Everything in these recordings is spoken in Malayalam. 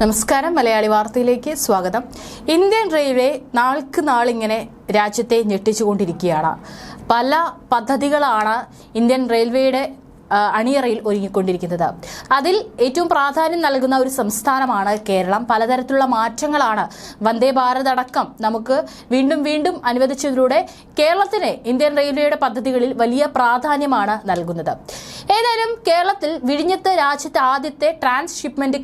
നമസ്കാരം. മലയാളി വാർത്തയിലേക്ക് സ്വാഗതം. ഇന്ത്യൻ റെയിൽവേ നാൾക്ക് നാളിങ്ങനെ രാജ്യത്തെ ഞെട്ടിച്ചുകൊണ്ടിരിക്കുകയാണ്. പല പദ്ധതികളാണ് ഇന്ത്യൻ റെയിൽവേയുടെ അണിയറയിൽ ഒരുങ്ങിക്കൊണ്ടിരിക്കുന്നത്. അതിൽ ഏറ്റവും പ്രാധാന്യം നൽകുന്ന ഒരു സംസ്ഥാനമാണ് കേരളം. പലതരത്തിലുള്ള മാറ്റങ്ങളാണ് വന്ദേ ഭാരത് അടക്കം നമുക്ക് വീണ്ടും വീണ്ടും അനുവദിച്ചതിലൂടെ കേരളത്തിന് ഇന്ത്യൻ റെയിൽവേയുടെ പദ്ധതികളിൽ വലിയ പ്രാധാന്യമാണ് നൽകുന്നത്. ഏതായാലും കേരളത്തിൽ വിഴിഞ്ഞത്ത് രാജ്യത്തെ ആദ്യത്തെ ട്രാൻസ് ഷിപ്മെന്റ്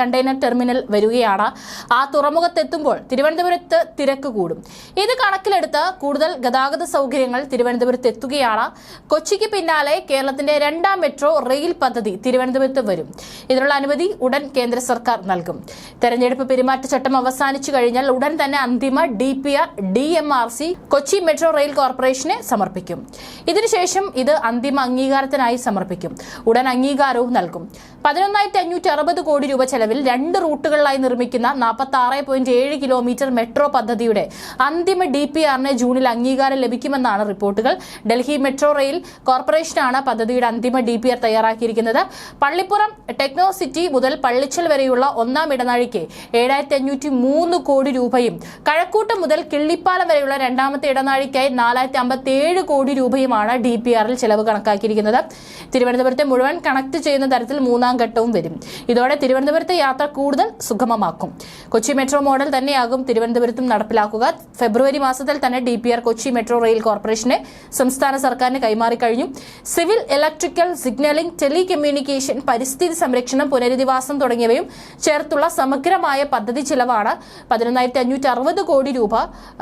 കണ്ടെയ്നർ ടെർമിനൽ വരികയാണ്. ആ തുറമുഖത്തെത്തുമ്പോൾ തിരുവനന്തപുരത്ത് തിരക്ക് കൂടും. ഇത് കണക്കിലെടുത്ത് കൂടുതൽ ഗതാഗത സൗകര്യങ്ങൾ തിരുവനന്തപുരത്ത് എത്തുകയാണ് കൊച്ചിക്ക് പിന്നാലെ കേരളത്തിന്റെ രണ്ടാം മെട്രോ റെയിൽ പദ്ധതി തിരുവനന്തപുരത്ത് വരും. ഇതിനുള്ള അനുമതി ഉടൻ കേന്ദ്ര സർക്കാർ നൽകും. തെരഞ്ഞെടുപ്പ് പെരുമാറ്റച്ചട്ടം അവസാനിച്ചു കഴിഞ്ഞാൽ ഉടൻ തന്നെ അന്തിമ D P R D M R C Kochi metro rail കോർപ്പറേഷനെ സമർപ്പിക്കും. ഇതിനുശേഷം ഇത് അന്തിമ അംഗീകാരത്തിനായി സമർപ്പിക്കും. ഉടൻ അംഗീകാരവും നൽകും. പതിനൊന്നായിരത്തി അഞ്ഞൂറ്റി അറുപത് കോടി രൂപ ചെലവിൽ രണ്ട് റൂട്ടുകളിലായി നിർമ്മിക്കുന്ന നാൽപ്പത്തി ആറ് പോയിന്റ് ഏഴ് കിലോമീറ്റർ മെട്രോ പദ്ധതിയുടെ അന്തിമ ഡി പി ആറിന് ജൂണിൽ അംഗീകാരം ലഭിക്കുമെന്നാണ് റിപ്പോർട്ടുകൾ. ഡൽഹി മെട്രോ റെയിൽ കോർപ്പറേഷനാണ് പദ്ധതിയുടെ അന്തിമ ഡി പി ആർ തയ്യാറാക്കിയിരിക്കുന്നത്. പള്ളിപ്പുറം ടെക്നോ സിറ്റി മുതൽ പള്ളിച്ചൽ വരെയുള്ള ഒന്നാം ഇടനാഴിക്ക് ഏഴായിരത്തി അഞ്ഞൂറ്റി മൂന്ന് കോടി രൂപയും കഴക്കൂട്ടം മുതൽ കിള്ളിപ്പാലം വരെയുള്ള രണ്ടാമത്തെ ഇടനാഴിക്കായി നാലായിരത്തി അമ്പത്തി ഏഴ് കോടി രൂപയുമാണ് ഡി പി ആറിൽ ചെലവ് കണക്കാക്കിയിരിക്കുന്നത്. തിരുവനന്തപുരത്തെ മുഴുവൻ കണക്ട് ചെയ്യുന്ന തരത്തിൽ മൂന്നാം ഘട്ടവും വരും. ഇതോടെ തിരുവനന്തപുരത്തെ യാത്ര കൂടുതൽ സുഗമമാക്കും. കൊച്ചി മെട്രോ മോഡൽ തന്നെയാകും തിരുവനന്തപുരത്തും നടപ്പിലാക്കുക. ഫെബ്രുവരി മാസത്തിൽ തന്നെ D P R Kochi metro rail കോർപ്പറേഷനെ സംസ്ഥാന സർക്കാരിന് കൈമാറിക്കഴിഞ്ഞു സിവിൽ ഇലക്ട്രിക്കൽ സിഗ്നലിംഗ് ടെലികമ്മ്യൂണിക്കേഷൻ പരിസ്ഥിതി സംരക്ഷണം പുനരധിവാസം തുടങ്ങിയവയും ചേർത്തുള്ള സമഗ്രമായ പദ്ധതി ചിലവാണ്. പതിനൊന്നായിരത്തി അഞ്ഞൂറ്റി അറുപത് കോടി രൂപ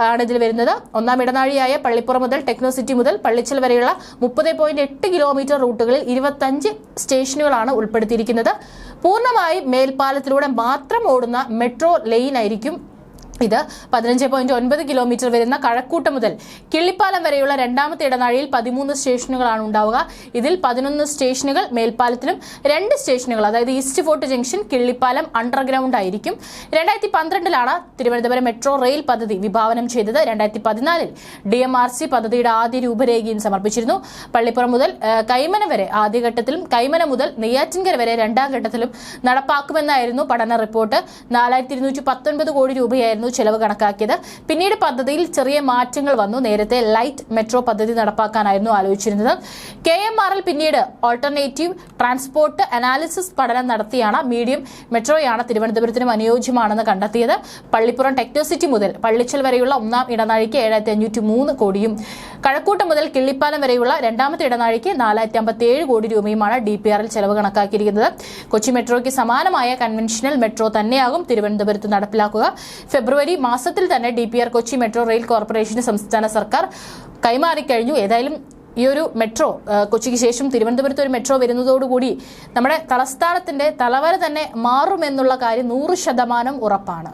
ആണ് ഇതിൽ വരുന്നത്. ഒന്നാം ഇടനാഴിയായ പള്ളിപ്പുറം മുതൽ ടെക്നോസിറ്റി മുതൽ പള്ളിച്ചൽ വരെയുള്ള മുപ്പത് പോയിന്റ് എട്ട് കിലോമീറ്റർ റൂട്ടുകളിൽ ഇരുപത്തഞ്ച് സ്റ്റേഷനുകളാണ് ഉൾപ്പെടുത്തിയിരിക്കുന്നത് പൂർണമായും മേൽപ്പാലത്തിലൂടെ മാത്രം ഓടുന്ന മെട്രോ ലൈൻ ആയിരിക്കും ഇത് പതിനഞ്ച് പോയിന്റ് ഒൻപത് കിലോമീറ്റർ വരുന്ന കഴക്കൂട്ടം മുതൽ കിള്ളിപ്പാലം വരെയുള്ള രണ്ടാമത്തെ ഇടനാഴിയിൽ പതിമൂന്ന് സ്റ്റേഷനുകളാണ് ഉണ്ടാവുക. ഇതിൽ പതിനൊന്ന് സ്റ്റേഷനുകൾ മേൽപ്പാലത്തിലും രണ്ട് സ്റ്റേഷനുകൾ അതായത് east fort junction Killippalam underground ആയിരിക്കും. രണ്ടായിരത്തി പന്ത്രണ്ടിലാണ് തിരുവനന്തപുരം മെട്രോ റെയിൽ പദ്ധതി വിഭാവനം ചെയ്തത്. രണ്ടായിരത്തി പതിനാലിൽ ഡി എം ആർ സി പദ്ധതിയുടെ ആദ്യ രൂപരേഖയും സമർപ്പിച്ചിരുന്നു. പള്ളിപ്പുറം മുതൽ കൈമന വരെ ആദ്യഘട്ടത്തിലും കൈമന മുതൽ നെയ്യാറ്റിൻകര വരെ രണ്ടാം ഘട്ടത്തിലും നടപ്പാക്കുമെന്നായിരുന്നു പഠന റിപ്പോർട്ട്. നാലായിരത്തി ഇരുന്നൂറ്റി പത്തൊൻപത് കോടി രൂപയായിരുന്നു ചെലവ് കണക്കാക്കിയത്. പിന്നീട് പദ്ധതിയിൽ ചെറിയ മാറ്റങ്ങൾ വന്നു. നേരത്തെ ലൈറ്റ് മെട്രോ പദ്ധതി നടപ്പാക്കാനായിരുന്നു ആലോചിച്ചിരുന്നത്. കെ എം ആർ എൽ പിന്നീട് ഓൾട്ടർനേറ്റീവ് ട്രാൻസ്പോർട്ട് അനാലിസിസ് പഠനം നടത്തിയാണ്. മീഡിയം മെട്രോയാണ് തിരുവനന്തപുരത്തിനും അനുയോജ്യമാണെന്ന് കണ്ടെത്തിയത്. പള്ളിപ്പുറം ടെക്നോസിറ്റി മുതൽ പള്ളിച്ചൽ വരെയുള്ള ഒന്നാം ഇടനാഴിക്ക് ഏഴായിരത്തി അഞ്ഞൂറ്റി മൂന്ന് കോടിയും കഴക്കൂട്ടം മുതൽ കിള്ളിപ്പാലം വരെയുള്ള രണ്ടാമത്തെ ഇടനാഴിക്ക് നാലായിരത്തി അമ്പത്തി ഏഴ് കോടി രൂപയുമാണ് ഡി പി ആറിൽ ചെലവ് കണക്കാക്കിയിരിക്കുന്നത്. കൊച്ചി മെട്രോയ്ക്ക് സമാനമായ കൺവെൻഷനൽ മെട്രോ തന്നെയാകും തിരുവനന്തപുരത്ത് നടപ്പിലാക്കുക. ഫെബ്രുവരി മാസത്തിൽ തന്നെ D P R Kochi metro rail corporation സംസ്ഥാന സർക്കാർ കൈമാറിക്കഴിഞ്ഞു ഏതായാലും ഈ ഒരു മെട്രോ കൊച്ചിക്ക് ശേഷം തിരുവനന്തപുരത്ത് ഒരു മെട്രോ വരുന്നതോടുകൂടി നമ്മുടെ തലസ്ഥാനത്തിന്റെ തലവര തന്നെ മാറുമെന്നുള്ള കാര്യം നൂറ് ശതമാനം ഉറപ്പാണ്.